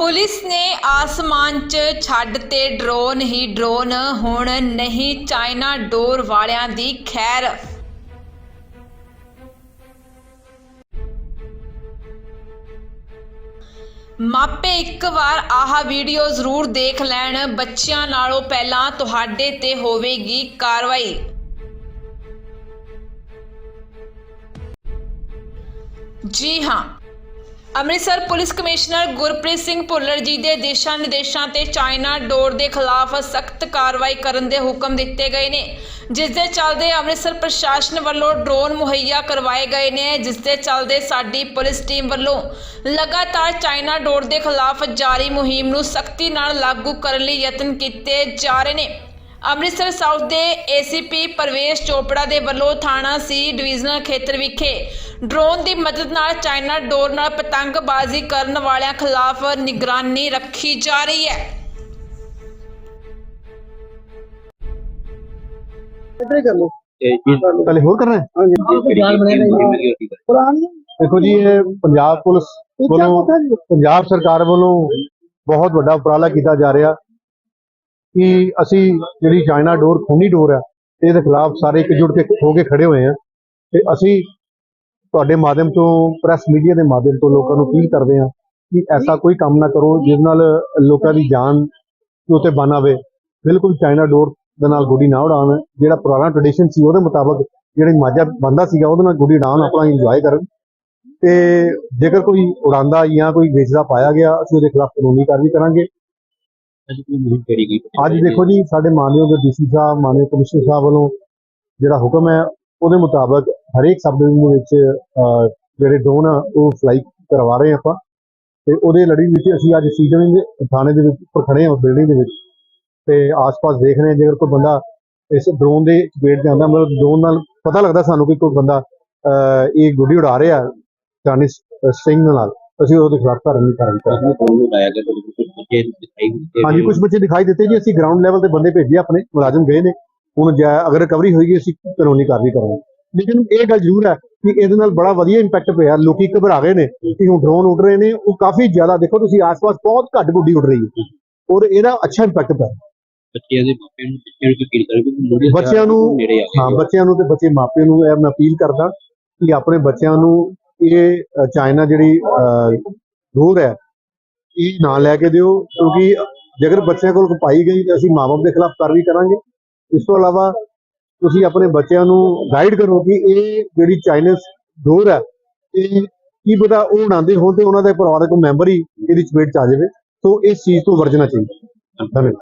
Police ਨੇ ਆਸਮਾਨ 'ਚ ਛੱਡ ਤੇ ਡਰੋਨ ਹੀ ਡਰੋਨ, ਹੁਣ ਨਹੀਂ ਚਾਈਨਾ ਡੋਰ ਵਾਲਿਆਂ ਦੀ ਖੈਰ। ਮਾਪੇ ਇੱਕ ਵਾਰ ਆਹ ਵੀਡੀਓ ਜ਼ਰੂਰ ਦੇਖ ਲੈਣ, ਬੱਚਿਆਂ ਨਾਲੋਂ ਪਹਿਲਾਂ ਤੁਹਾਡੇ ਤੇ ਹੋਵੇਗੀ ਕਾਰਵਾਈ। ਜੀ ਹਾਂ ਅੰਮ੍ਰਿਤਸਰ ਪੁਲਿਸ ਕਮਿਸ਼ਨਰ ਗੁਰਪ੍ਰੀਤ ਸਿੰਘ ਭੁੱਲਰ ਜੀ ਦੇ ਦਿਸ਼ਾ ਨਿਰਦੇਸ਼ਾਂ ਤੇ ਚਾਈਨਾ ਡੋਰ ਦੇ ਖਿਲਾਫ ਸਖਤ ਕਾਰਵਾਈ ਕਰਨ ਦੇ ਹੁਕਮ ਦਿੱਤੇ ਗਏ ਨੇ, ਜਿਸ ਦੇ ਚੱਲਦੇ ਅੰਮ੍ਰਿਤਸਰ ਪ੍ਰਸ਼ਾਸਨ ਵੱਲੋਂ ਡਰੋਨ ਮੁਹੱਈਆ ਕਰਵਾਏ ਗਏ ਨੇ, ਜਿਸ ਦੇ ਚੱਲਦੇ ਸਾਡੀ ਪੁਲਿਸ ਟੀਮ ਵੱਲੋਂ ਲਗਾਤਾਰ ਚਾਈਨਾ ਡੋਰ ਦੇ ਖਿਲਾਫ ਜਾਰੀ ਮੁਹਿੰਮ ਨੂੰ ਸਖਤੀ ਨਾਲ ਲਾਗੂ ਕਰਨ ਲਈ ਯਤਨ ਕੀਤੇ ਜਾ ਰਹੇ ਨੇ। ਅੰਮ੍ਰਿਤਸਰ ਸਾਊਥ ਦੇ ਏਸੀਪੀ ਪ੍ਰਵੇਸ਼ ਚੋਪੜਾ ਦੇ ਵੱਲੋਂ ਥਾਣਾ ਸੀ ਡਿਵੀਜ਼ਨਲ ਖੇਤਰ ਵਿਖੇ ਡਰੋਨ ਦੀ ਮਦਦ ਨਾਲ ਚਾਈਨਾ ਡੋਰ ਨਾਲ ਪਤੰਗਬਾਜ਼ੀ ਕਰਨ ਵਾਲਿਆਂ ਖਿਲਾਫ ਨਿਗਰਾਨੀ ਰੱਖੀ ਜਾ ਰਹੀ ਹੈ। ਇੱਧਰ ਹੀ ਕਰ ਲਓ। ਤੇ ਇਸ ਪਹਿਲੇ ਹੋਰ ਕਰਨਾ ਹੈ? ਹਾਂਜੀ। ਪੁਰਾਣੀ ਦੇਖੋ ਜੀ ਇਹ ਪੰਜਾਬ ਪੁਲਿਸ ਵੱਲੋਂ ਪੰਜਾਬ ਸਰਕਾਰ ਵੱਲੋਂ ਬਹੁਤ ਵੱਡਾ ਉਪਰਾਲਾ ਕੀਤਾ ਜਾ ਰਿਹਾ। ਕਿ ਅਸੀਂ ਜਿਹੜੀ ਚਾਈਨਾ ਡੋਰ, ਖੂਨੀ ਡੋਰ ਹੈ ਇਹਦੇ ਖਿਲਾਫ ਸਾਰੇ ਇਕਜੁੱਟ ਕੇ ਹੋ ਕੇ ਖੜੇ ਹੋਏ ਆ। ਤੇ ਅਸੀਂ ਤੁਹਾਡੇ ਮਾਧਿਅਮ ਤੋਂ, ਪ੍ਰੈਸ ਮੀਡੀਆ ਦੇ ਮਾਧਿਅਮ ਤੋਂ ਲੋਕਾਂ ਨੂੰ ਅਪੀਲ ਕਰਦੇ ਹਾਂ ਕਿ ਐਸਾ ਕੋਈ ਕੰਮ ਨਾ ਕਰੋ ਜਿਸ ਨਾਲ ਲੋਕਾਂ ਦੀ ਜਾਨ ਦੇ ਉੱਤੇ ਬਨ ਆਵੇ। ਬਿਲਕੁਲ ਚਾਈਨਾ ਡੋਰ ਦੇ ਨਾਲ ਗੁੱਡੀ ਨਾ ਉਡਾਉਣ, ਜਿਹੜਾ ਪੁਰਾਣਾ ਟ੍ਰੈਡੀਸ਼ਨ ਸੀ ਉਹਦੇ ਮੁਤਾਬਕ ਜਿਹੜੇ ਮਾਝਾ ਬੰਦਾ ਸੀਗਾ, ਉਹਦੇ ਨਾਲ ਗੁੱਡੀ ਉਡਾਉਣ ਆਪਣਾ ਇੰਜੋਏ ਕਰਨ। ਤੇ ਜੇਕਰ ਕੋਈ ਉਡਾਉਂਦਾ ਜਾਂ ਕੋਈ ਵੇਚਦਾ, ਪਾਇਆ ਗਿਆ, ਅਸੀਂ ਉਹਦੇ ਖਿਲਾਫ ਕਾਨੂੰਨੀ ਕਾਰਵਾਈ ਕਰਾਂਗੇ। ਅੱਜ ਕੋਈ ਮੁਹਿੰਮ ਕਰੀ ਗਈ ਅੱਜ ਦੇਖੋ ਜੀ ਸਾਡੇ ਮਾਨਯੋਗ ਡੀਸੀ ਸਾਹਿਬ ਮਾਨਯੋਗ ਕਮਿਸ਼ਨਰ ਸਾਹਿਬ ਵੱਲੋਂ ਜਿਹੜਾ ਹੁਕਮ ਹੈ ਉਹਦੇ ਮੁਤਾਬਕ ਹਰੇਕ ਸਬ ਡਿਵੀਜ਼ਨ ਵਿੱਚ ਜਿਹੜੇ ਡਰੋਨ ਆ ਉਹ ਫਲਾਈ ਕਰਵਾ ਰਹੇ ਆਪਾਂ। ਤੇ ਉਹਦੇ ਲੜੀ ਵਿੱਚ ਅਸੀਂ ਅੱਜ ਸੀਜ਼ਨ ਦੇ ਥਾਣੇ ਦੇ ਵਿੱਚ ਉੱਪਰ ਖੜੇ ਹਾਂ ਬਿਲਡਿੰਗ ਦੇ ਵਿੱਚ। ਤੇ ਆਸ-ਪਾਸ ਦੇਖ ਰਹੇ ਹਾਂ ਜੇਕਰ ਕੋਈ ਬੰਦਾ ਇਸ ਡਰੋਨ ਦੇ ਚਪੇਟ ਜਾਂਦਾ ਮਤਲਬ ਡਰੋਨ ਨਾਲ ਪਤਾ ਲੱਗਦਾ ਸਾਨੂੰ ਕਿ ਕੋਈ ਬੰਦਾ ਅਹ, ਇਹ ਗੁੱਡੀ ਉਡਾ ਰਿਹਾ ਚਾਈਨੀਜ਼ ਸਟਿੰਗ ਨਾਲ। ਅਸੀਂ ਉਹਦੇ ਖਿਲਾਫ ਕਰਾਂਗੇ ਬੱਚੇ ਦਿਖਾਈ ਦਿੱਤੇ ਹਾਂਜੀ ਕੁਝ ਬੱਚੇ ਦਿਖਾਈ ਦਿੱਤੇ ਜੀ। ਅਸੀਂ ਗਰਾਊਂਡ ਲੈਵਲ ਤੇ ਬੰਦੇ ਭੇਜੇ ਆਪਣੇ ਮੁਲਾਜ਼ਮ ਗਏ ਨੇ। ਹੁਣ ਜੇ ਅਗਰ ਰਿਕਵਰੀ ਹੋਏਗੀ ਅਸੀਂ ਕਾਨੂੰਨੀ ਕਾਰਵਾਈ ਕਰਾਂਗੇ। ਲੇਕਿਨ ਇਹ ਗੱਲ ਜ਼ਰੂਰ ਹੈ ਕਿ ਇਹਦੇ ਨਾਲ ਬੜਾ ਵਧੀਆ ਇੰਪੈਕਟ ਪਿਆ। ਲੋਕੀ ਘਬਰਾ ਗਏ ਨੇ ਕਿ ਹੁਣ ਡਰੋਨ ਉੱਡ ਰਹੇ ਨੇ। ਉਹ ਕਾਫੀ ਜ਼ਿਆਦਾ ਦੇਖੋ ਤੁਸੀਂ ਆਸ-ਪਾਸ ਬਹੁਤ ਘੱਟ ਗੁੱਡੀ ਉੱਡ ਰਹੀ ਹੈ। ਔਰ ਇਹਦਾ ਅੱਛਾ ਇੰਪੈਕਟ ਪਿਆ। ਬੱਚਿਆਂ ਦੇ ਮਾਪਿਆਂ ਨੂੰ ਬੱਚਿਆਂ ਅਪੀਲ ਬੱਚਿਆਂ ਹਾਂ ਬੱਚਿਆਂ ਨੂੰ ਤੇ ਬੱਚੇ ਮਾਪਿਆਂ ਨੂੰ ਇਹ ਮੈਂ ਅਪੀਲ ਕਰਦਾ ਕਿ ਆਪਣੇ ਬੱਚਿਆਂ ਨੂੰ ਇਹ ਚਾਈਨਾ ਜਿਹੜੀ ਦੂਰ ਹੈ ਇਹ ਨਾ ਲੈ ਕੇ ਦਿਓ? ਕਿਉਂਕਿ ਜੇਕਰ ਬੱਚਿਆਂ ਕੋਲ ਪਾਈ ਗਈ ਤਾਂ ਅਸੀਂ ਮਾਪੇ ਦੇ ਖਿਲਾਫ ਕਾਰਵਾਈ ਕਰਾਂਗੇ। ਇਸ ਤੋਂ ਇਲਾਵਾ ਤੁਸੀਂ ਆਪਣੇ ਬੱਚਿਆਂ ਨੂੰ ਗਾਈਡ ਕਰੋ ਕਿ ਇਹ ਜਿਹੜੀ ਚਾਈਨੀਜ਼ ਦੂਰ ਹੈ, ਇਹ ਕੀ ਪਤਾ ਉਹ ਉਡਾਉਂਦੇ ਹੋਣ ਤੇ ਉਹਨਾਂ ਦੇ ਕੋਈ ਮੈਂਬਰ ਹੀ ਇਹਦੀ ਚਪੇਟ ਚ ਆ ਜਾਵੇ। ਸੋ ਇਸ ਚੀਜ਼ ਤੋਂ ਵਰਜਣਾ ਚਾਹੀਦਾ। ਧੰਨਵਾਦ।